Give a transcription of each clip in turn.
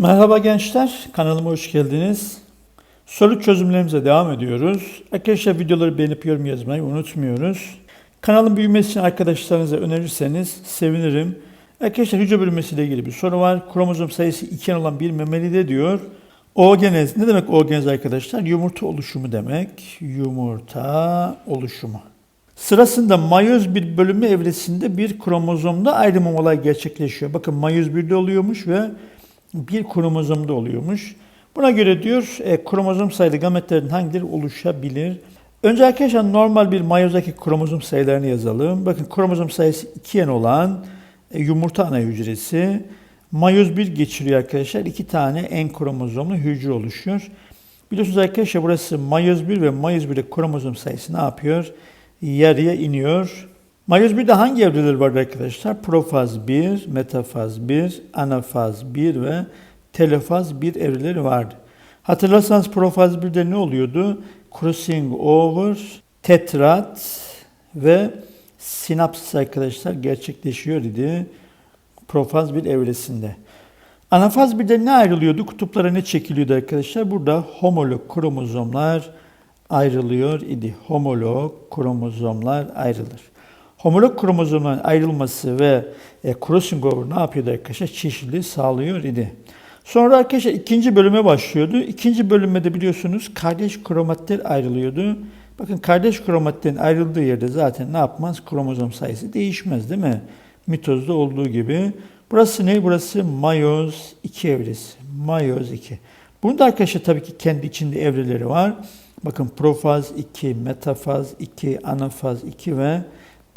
Merhaba gençler, kanalıma hoş geldiniz. Soru çözümlerimize devam ediyoruz. Arkadaşlar videoları beğenip yorum yazmayı unutmuyoruz. Kanalın büyümesi için arkadaşlarınıza önerirseniz sevinirim. Arkadaşlar hücre bölünmesiyle ilgili bir soru var. Kromozom sayısı 2 olan bir memelide diyor. Oogenez, ne demek oogenez arkadaşlar? Yumurta oluşumu demek. Yumurta oluşumu. Sırasında mayoz bir bölünme evresinde bir kromozomda ayrılma olay gerçekleşiyor. Bakın mayoz 1'de oluyormuş ve bir kromozomda oluyormuş. Buna göre diyor e, kromozom sayılı gametlerin hangileri oluşabilir? Önce arkadaşlar normal bir mayozdaki kromozom sayılarını yazalım. Bakın kromozom sayısı 2 n olan e, yumurta ana hücresi. Mayoz 1 geçiriyor arkadaşlar. İki tane en kromozomlu hücre oluşuyor. Biliyorsunuz arkadaşlar burası mayoz 1 ve mayoz 1'de kromozom sayısı ne yapıyor? Yarıya iniyor. Mayoz 1'de hangi evreler vardı arkadaşlar? Profaz 1, metafaz 1, anafaz 1 ve telofaz 1 evreleri vardı. Hatırlarsanız profaz 1'de ne oluyordu? Crossing over, tetrat ve sinapsis arkadaşlar gerçekleşiyor idi. Profaz 1 evresinde. Anafaz 1'de ne ayrılıyordu? Kutuplara ne çekiliyordu arkadaşlar? Burada homolog kromozomlar ayrılıyor idi. Homolog kromozomlar ayrılır. Homolog kromozomların ayrılması ve e, crossing ne yapıyordu arkadaşlar? Çeşitliliği sağlıyor idi. Sonra arkadaşlar ikinci bölüme başlıyordu. İkinci bölümde biliyorsunuz kardeş kromatler ayrılıyordu. Bakın kardeş kromatlerin ayrıldığı yerde zaten ne yapmaz? Kromozom sayısı değişmez değil mi? Mitozda olduğu gibi. Burası ne? Burası mayoz 2 evresi. Mayoz 2. Bunun da arkadaşlar tabii ki kendi içinde evreleri var. Bakın profaz 2, metafaz 2, anafaz 2 ve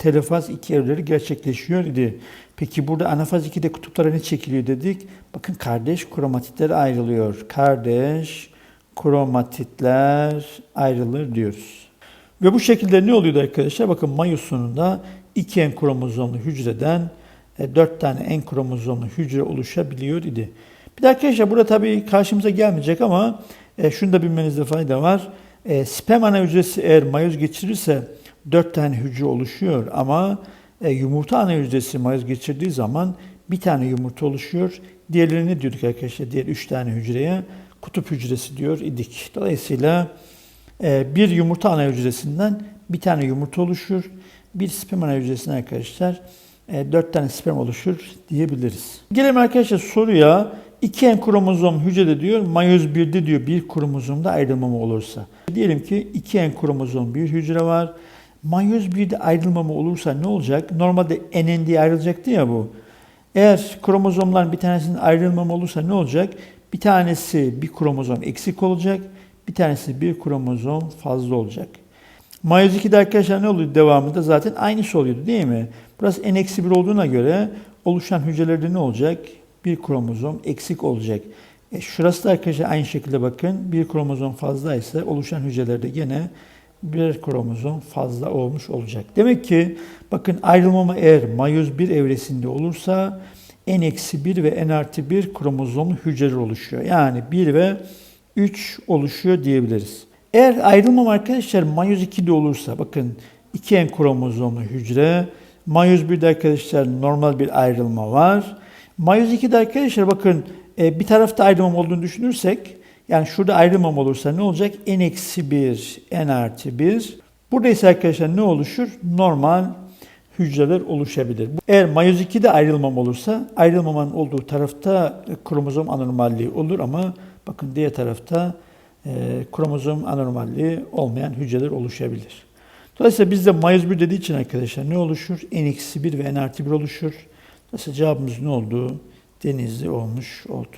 telofaz 2 evreleri gerçekleşiyor idi. Peki burada anafaz 2'de kutuplara ne çekiliyor dedik? Bakın kardeş kromatitler ayrılıyor. Kardeş kromatitler ayrılır diyoruz. Ve bu şekilde ne oluyordu arkadaşlar? Bakın mayoz sonunda 2 en kromozomlu hücreden 4 e, tane en kromozomlu hücre oluşabiliyor idi. Bir de arkadaşlar burada tabii karşımıza gelmeyecek ama e, şunu da bilmenizde fayda var. E, sperm ana hücresi eğer mayoz geçirirse 4 tane hücre oluşuyor ama e, yumurta ana hücresi mayoz geçirdiği zaman bir tane yumurta oluşuyor. Diğerleri ne diyorduk arkadaşlar? Diğer 3 tane hücreye kutup hücresi diyor idik. Dolayısıyla e, bir yumurta ana hücresinden bir tane yumurta oluşur. Bir sperm ana hücresinden arkadaşlar e, 4 tane sperm oluşur diyebiliriz. Gelelim arkadaşlar soruya. 2 en kromozom hücrede diyor, mayoz 1'de diyor bir kromozomda ayrılmama olursa. Diyelim ki 2 en kromozom bir hücre var. Mayoz 1'de ayrılmama olursa ne olacak? Normalde NN diye ayrılacaktı ya bu. Eğer kromozomların bir tanesinin ayrılmama olursa ne olacak? Bir tanesi bir kromozom eksik olacak, bir tanesi bir kromozom fazla olacak. Mayoz 2'de arkadaşlar ne oluyor devamında? Zaten aynısı oluyordu değil mi? Burası n-1 olduğuna göre oluşan hücrelerde ne olacak? Bir kromozom eksik olacak. E şurası da arkadaşlar aynı şekilde bakın. Bir kromozom fazlaysa oluşan hücrelerde gene birer kromozom fazla olmuş olacak. Demek ki bakın ayrılmama eğer mayoz 1 evresinde olursa n-1 ve n artı 1 kromozomlu hücreler oluşuyor. Yani 1 ve 3 oluşuyor diyebiliriz. Eğer ayrılmam arkadaşlar mayoz 2'de olursa bakın 2 en kromozomlu hücre, mayoz 1'de arkadaşlar normal bir ayrılma var. Mayoz 2'de arkadaşlar bakın e, bir tarafta ayrılmam olduğunu düşünürsek yani şurada ayrılmam olursa ne olacak? n-1, n artı 1. Burada ise arkadaşlar ne oluşur? Normal hücreler oluşabilir. Eğer mayoz 2'de ayrılmam olursa ayrılmamanın olduğu tarafta kromozom anormalliği olur ama bakın diğer tarafta e, kromozom anormalliği olmayan hücreler oluşabilir. Dolayısıyla bizde mayoz 1 dediği için arkadaşlar ne oluşur? n-1 ve n artı 1 oluşur. Dolayısıyla cevabımız ne oldu? Denizli olmuş oldu.